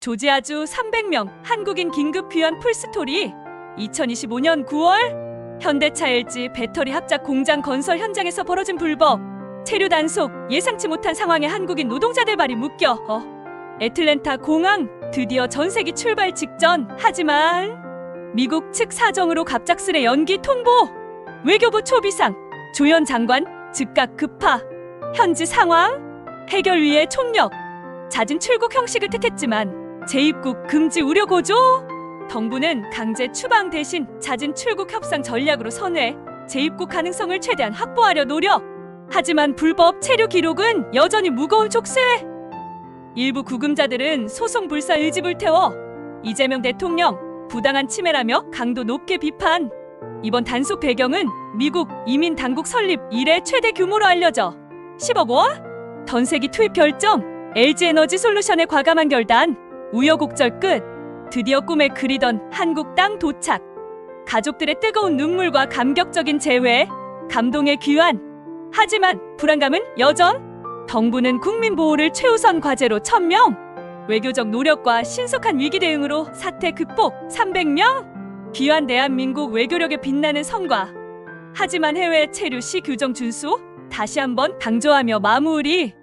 조지아주 300명 한국인 긴급 귀환 풀스토리. 2025년 9월 현대차 LG 배터리 합작 공장 건설 현장에서 벌어진 불법 체류 단속 예상치 못한 상황에 한국인 노동자들 발이 묶여. 어. 애틀랜타 공항 드디어 전세기 출발 직전. 하지만 미국 측 사정으로 갑작스레 연기 통보. 외교부 초비상 조현 장관 즉각 급파. 현지 상황 해결 위해 총력 잦은 출국 형식을 택했지만 재입국 금지 우려 고조 정부는 강제 추방 대신 잦은 출국 협상 전략으로 선회 재입국 가능성을 최대한 확보하려 노력. 하지만 불법 체류 기록은 여전히 무거운 족쇄. 일부 구금자들은 소송 불사 의집을 태워 이재명 대통령 부당한 침해라며 강도 높게 비판. 이번 단속 배경은 미국 이민 당국 설립 이래 최대 규모로 알려져. 10억 원? 전세기 투입 결정 LG 에너지 솔루션의 과감한 결단 우여곡절 끝. 드디어 꿈에 그리던 한국 땅 도착. 가족들의 뜨거운 눈물과 감격적인 재회. 감동의 귀환. 하지만 불안감은 여전. 정부는 국민 보호를 최우선 과제로 천명. 외교적 노력과 신속한 위기 대응으로 사태 극복 300명. 귀한 대한민국 외교력에 빛나는 성과. 하지만 해외 체류 시 규정 준수. 다시 한번 강조하며 마무리